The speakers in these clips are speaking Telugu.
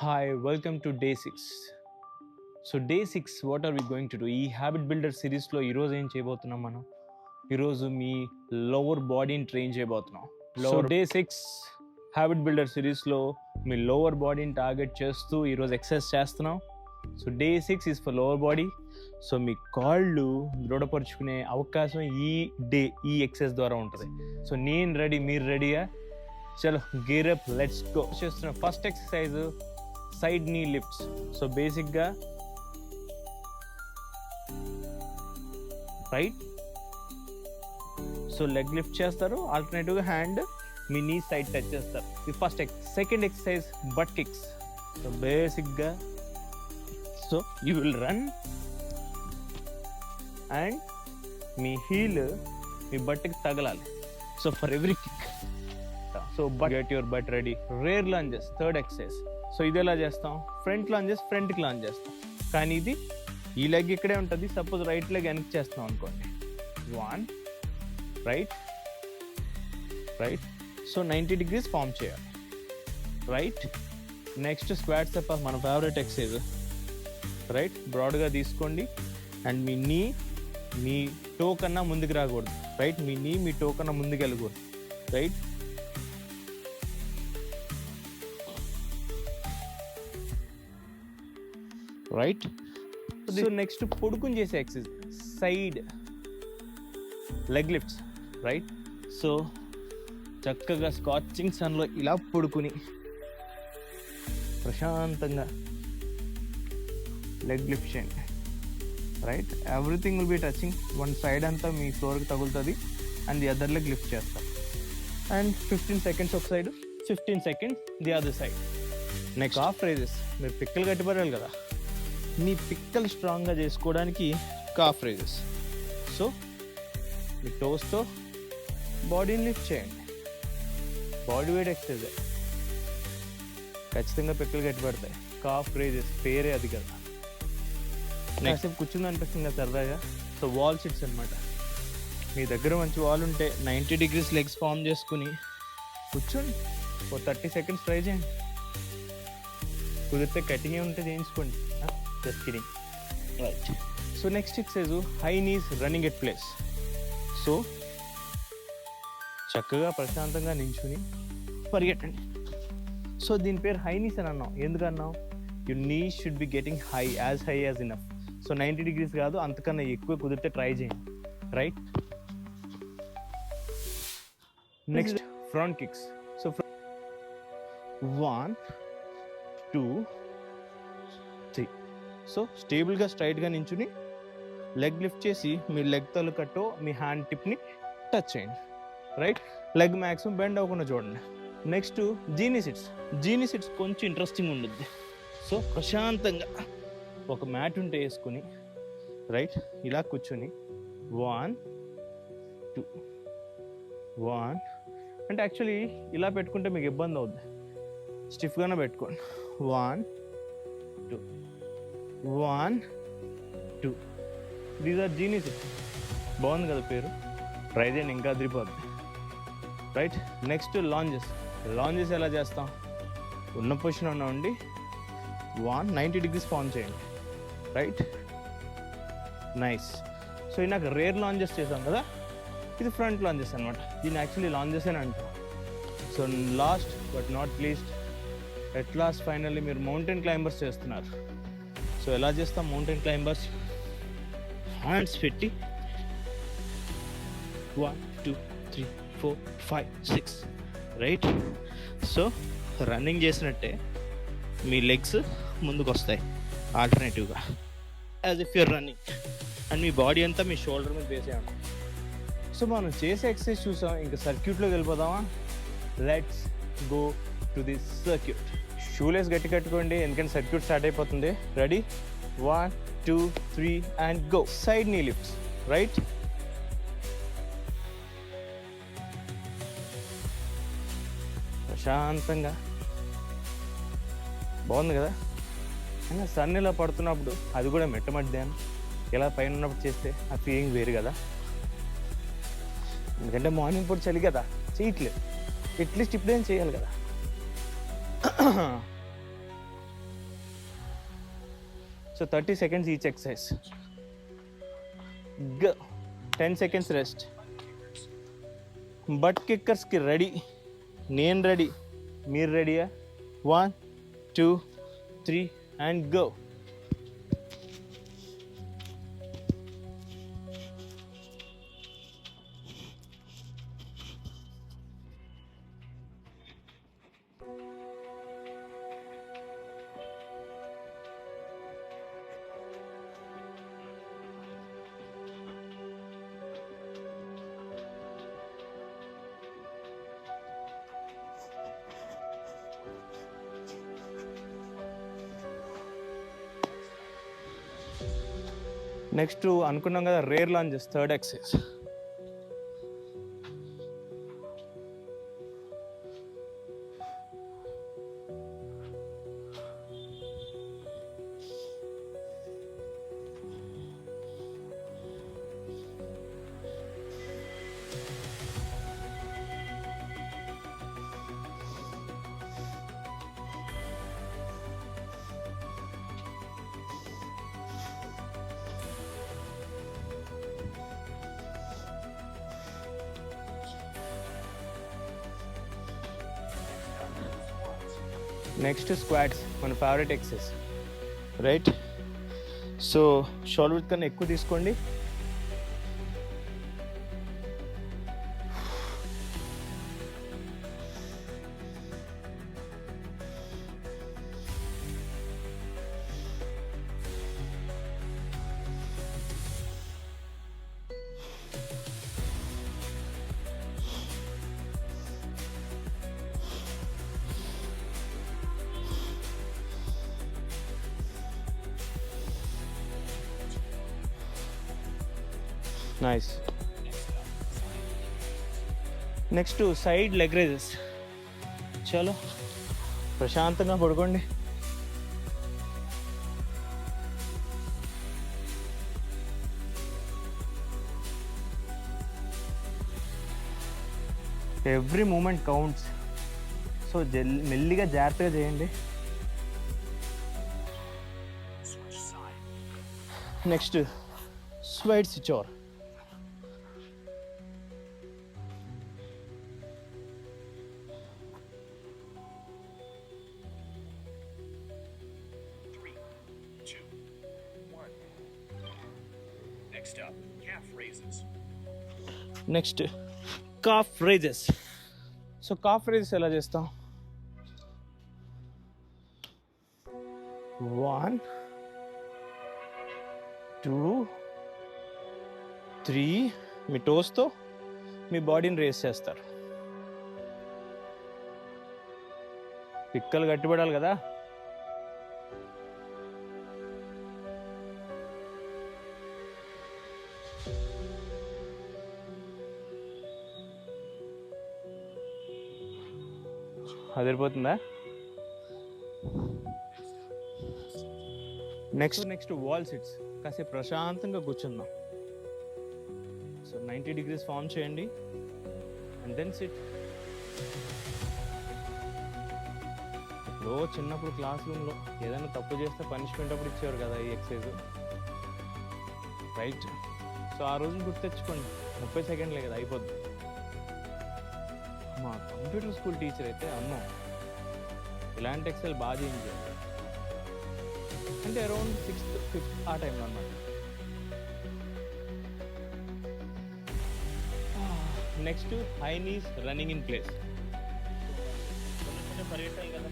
Hi welcome to day six so day six what are we going to do ఈ హ్యాబిట్ బిల్డర్ సిరీస్లో ఈరోజు ఏం చేయబోతున్నాం మనం? ఈరోజు మీ లోవర్ బాడీని ట్రైన్ చేయబోతున్నాం. Lower day six habit builder సిరీస్లో మీ లోవర్ బాడీని టార్గెట్ చేస్తూ ఈరోజు ఎక్సర్సైజ్ చేస్తున్నాం. So day six is for lower body so మీ కాళ్ళు దృఢపరుచుకునే అవకాశం ఈ డే ఈ ఎక్సర్సైజ్ ద్వారా ఉంటుంది. సో నేను రెడీ మీరు రెడీయా చలో గేర్ అప్ లెట్స్ గో చేస్తున్న first exercise side knee lifts. So బేసిక్గా రైట్? సో లెగ్ లిఫ్ట్ చేస్తారు ఆల్టర్నేటివ్గా హ్యాండ్ మీ నీ సైడ్ టచ్ చేస్తారు. ఇది first ex second exercise butt kicks. So బేసిక్గా so you will run and me heel మీ బట్టికి తగలాలి. So for every kick. So butt get your butt ready. Rear lunges third exercise. So ఇది ఎలా చేస్తాం? ఫ్రంట్ లాంజెస్ ఫ్రంట్కి లాంజ్ చేస్తాం. కానీ ఇది ఈ లెగ్ ఇక్కడే ఉంటుంది. సపోజ్ రైట్ లెగ్ వెనక్కి చేస్తాం అనుకోండి. One right right so ninety degrees form చేయాలి. రైట్ నెక్స్ట్ స్క్వాట్ సెప్ మన ఫేవరెట్ ఎక్సైజ్ రైట్ బ్రాడ్గా తీసుకోండి. అండ్ మీ నీ మీ టో కన్నా ముందుకు రాకూడదు. రైట్ మీ నీ మీ టో కన్నా ముందుకు వెళ్ళకూడదు. Right right? సో నెక్స్ట్ పొడుకుని చేసే exercise side leg lifts right so చక్కగా స్కాచింగ్ సన్లో ఇలా పడుకుని ప్రశాంతంగా లెగ్ లిఫ్ట్ చేయండి. Right everything will be touching one side అంతా మీ ఫ్లోర్కి తగులుతుంది and the other leg lift చేస్తాం. అండ్ ఫిఫ్టీన్ సెకండ్స్ ఒక side fifteen seconds the other side next half raises మీరు పిక్కలు కట్టిపడాలి కదా. మీ పిక్కలు స్ట్రాంగ్గా చేసుకోవడానికి కాఫ్ రైజెస్ సో మీ టోస్తో బాడీని లిఫ్ట్ చేయండి. Body weight exercise. ఖచ్చితంగా పిక్కలు గట్టిపడతాయి కాఫ్ రైజెస్ పేరే అది కదా. కాసేపు కూర్చుంది అనిపిస్తుంది కదా సరదాగా. సో వాల్ సిట్స్ అనమాట మీ దగ్గర మంచి వాల్ ఉంటే నైంటీ డిగ్రీస్ లెగ్స్ ఫామ్ చేసుకుని కూర్చోండి. ఓ థర్టీ సెకండ్స్ ట్రై చేయండి. కుదిరితే కటింగ్ ఉంటే చేయించుకోండి. Just kidding. Right. So next it says oh, high knees running at place. So చక్కగా ప్రశాంతంగా నించుని పరిగెట్టండి. సో దీని పేరు హై నీస్ అని అన్నాం. ఎందుకు అన్నాం? You knee should be getting high as high as enough so ninety degrees కాదు అంతకన్నా ఎక్కువ కుదిరితే ట్రై చేయండి. Right next front kicks so one two so స్టేబుల్గా స్ట్రైట్గా నించుని లెగ్ లిఫ్ట్ చేసి మీ లెగ్ తలుకట్టో మీ హ్యాండ్ టిప్ని టచ్ చేయండి. రైట్? లెగ్ మ్యాక్సిమం బెండ్ అవ్వకుండా చూడండి. Next genie sits. Genie sits కొంచెం ఇంట్రెస్టింగ్ ఉంటుంది సో ప్రశాంతంగా ఒక మ్యాట్ ఉంటే వేసుకుని రైట్? ఇలా కూర్చొని వన్ టూ వన్. అంటే యాక్చువల్లీ ఇలా పెట్టుకుంటే మీకు ఇబ్బంది అవుద్ది. స్టిఫ్గానే పెట్టుకోండి. One two. One two these are genies బాగుంది కదా పేరు? ట్రై చేయండి ఇంకా అదిరిపోద్ది. రైట్ నెక్స్ట్ లాంజెస్ లాంజెస్ ఎలా చేస్తాం? ఉన్న పొజిషన్ ఉన్నామండి వన్ నైంటీ డిగ్రీస్ ఫామ్ చేయండి. రైట్ నైస్ సో ఇది నాకు రేర్ లాంజెస్ చేసాం కదా? ఇది ఫ్రంట్ లాంజెస్ అనమాట దీన్ని యాక్చువల్లీ లాంజెస్ అని అంటాం. So last but not least at last finally మీరు మౌంటైన్ క్లైంబర్స్ చేస్తున్నారు. సో ఎలా చేస్తాం? మౌంటైన్ క్లైంబర్స్ హ్యాండ్స్ పెట్టి one two three four five six right so running చేసినట్టే మీ లెగ్స్ ముందుకు వస్తాయి ఆల్టర్నేటివ్గా as if your running and me body అంతా మీ షోల్డర్ మీద వేసేయండి సో మనం చేసే ఎక్సర్సైజ్ చూసాం ఇంకా సర్క్యూట్లోకి వెళ్ళిపోదామా? Let's go to the circuit shoelace గట్టి కట్టుకోండి ఎందుకంటే సర్క్యూట్ స్టార్ట్ అయిపోతుంది. Ready one two three and go side knee lifts right ప్రశాంతంగా. బాగుంది కదా? అయినా సన్ ఇలా పడుతున్నప్పుడు అది కూడా మెట్ట మధ్యాహ్నం. ఇలా పైన ఉన్నప్పుడు చేస్తే ఆ ఫీలింగ్ వేరు కదా? ఎందుకంటే మార్నింగ్ పూట చలి కదా? చేయట్లేదు ఎట్లీస్ట్ ఇప్పుడేం చేయాలి కదా? so 30 seconds each exercise. G 10 seconds rest. butt kickers ki ready నేను ready meer ready 1 2 3 and go next అనుకున్నాం కదా rear lunges third exercise next squats మన favourite exercise. Right. So shoulder కన్నా ఎక్కువ తీసుకోండి. Nice next side leg raises చలో ప్రశాంతంగా పడుకోండి ఎవ్రీ మూమెంట్ కౌంట్స్ సో జల్ మెల్లిగా జాగ్రత్తగా చేయండి నెక్స్ట్ స్వైడ్ సిచోర్ Three, next calf raises so calf raises ఎలా చేస్తాం? వన్ టూ త్రీ మీ టోస్తో మీ బాడీని రేస్ చేస్తారు. పిక్కలు కట్టుబడాలి కదా? అదిరిపోతుందా? నెక్స్ట్ నెక్స్ట్ వాల్ సిట్స్ కాసేపు ప్రశాంతంగా కూర్చుందాం. సో నైంటీ డిగ్రీస్ ఫామ్ చేయండి. అండ్ దెన్ సిట్ ఇప్పుడు చిన్నప్పుడు క్లాస్ రూమ్లో ఏదైనా తప్పు చేస్తే పనిష్మెంట్ అప్పుడు ఇచ్చేవారు కదా ఈ ఎక్సైజ్ రైట్ సో ఆ రోజు గుర్తు తెచ్చుకోండి. ముప్పై సెకండ్లే కదా అయిపోద్ది. మా కంప్యూటర్ స్కూల్ టీచర్ అయితే అమ్మో ఇలాంటి ఎక్సెల్ బాగా చేయించారు అంటే అరౌండ్ సిక్స్త్ ఫిఫ్త్ ఆ టైంలో అనమాట next high knees running in place పరిగెట్టాలి కదా.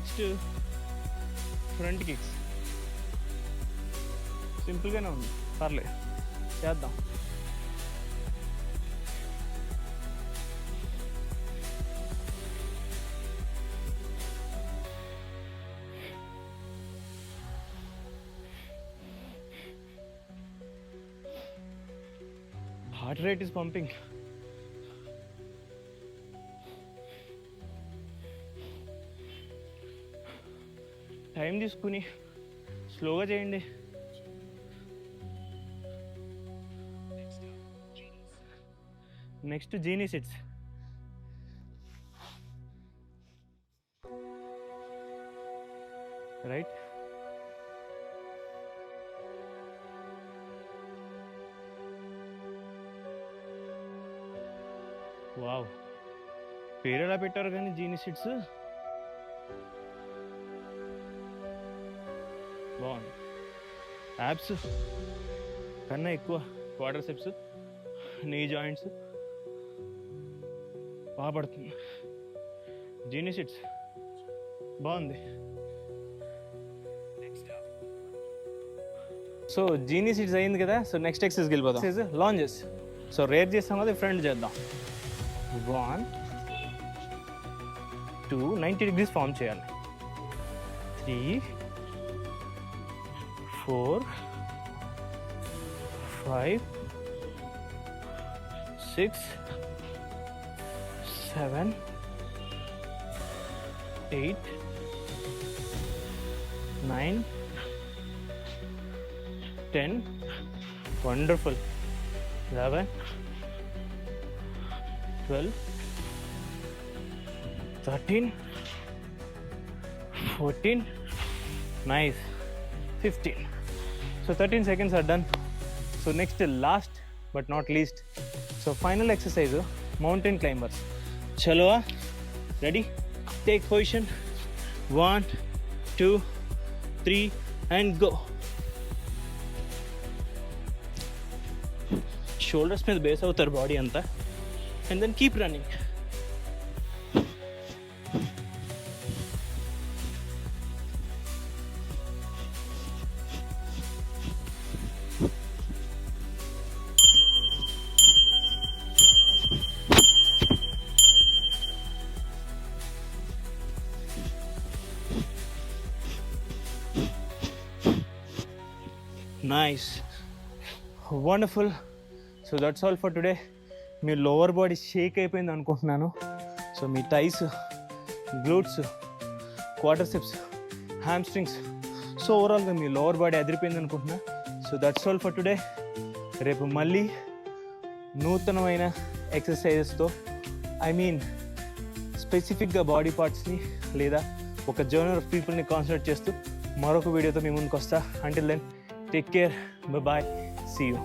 Next front kicks. సింపుల్గానే ఉంది. పర్లే చేద్దాం. Heart rate is pumping time తీసుకుని స్లోగా చేయండి. Next genie sits right? Wow. పేరు ఎలా పెట్టారు కానీ జీనీ సిట్స్ బాగుంది. యాప్స్ కన్నా ఎక్కువ క్వార్టర్ సెప్స్ నీ జాయింట్స్ బాగా పడుతుంది. జీనీ సిట్స్ బాగుంది. Next up. So genie seats అయింది కదా సో నెక్స్ట్ ఎక్సైజ్కి వెళ్ళిపోదాం. లాంజెస్ సో రేర్ చేస్తాం కదా ఫ్రంట్ చేద్దాం. One two ninety degrees form చేయాలి. Three four, five, six, seven, eight, nine, ten. Wonderful. Eleven, twelve, thirteen, fourteen. Nice. 15 so 13 seconds are done. So next last but not least. So final exercise, mountain climbers. Chaloa, ah. ready? Take position. One, two, three, and go. Shoulders మీద base our body and then keep running. Nice wonderful so that's all for today me lower body shake అయిపోయింది అనుకుంటున్నాను. సో మీ thighs glutes quarter steps strings so ఓవరాల్గా మీ లోవర్ బాడీ అదిరిపోయింది అనుకుంటున్నా. So that's all for today రేపు మళ్ళీ నూతనమైన ఎక్సర్సైజెస్తో ఐ మీన్ స్పెసిఫిక్గా బాడీ పార్ట్స్ని లేదా ఒక జర్నర్ ఆఫ్ పీపుల్ని కాన్సన్ట్రేట్ చేస్తూ మరొక వీడియోతో మీ ముందుకు వస్తా until then take care bye see you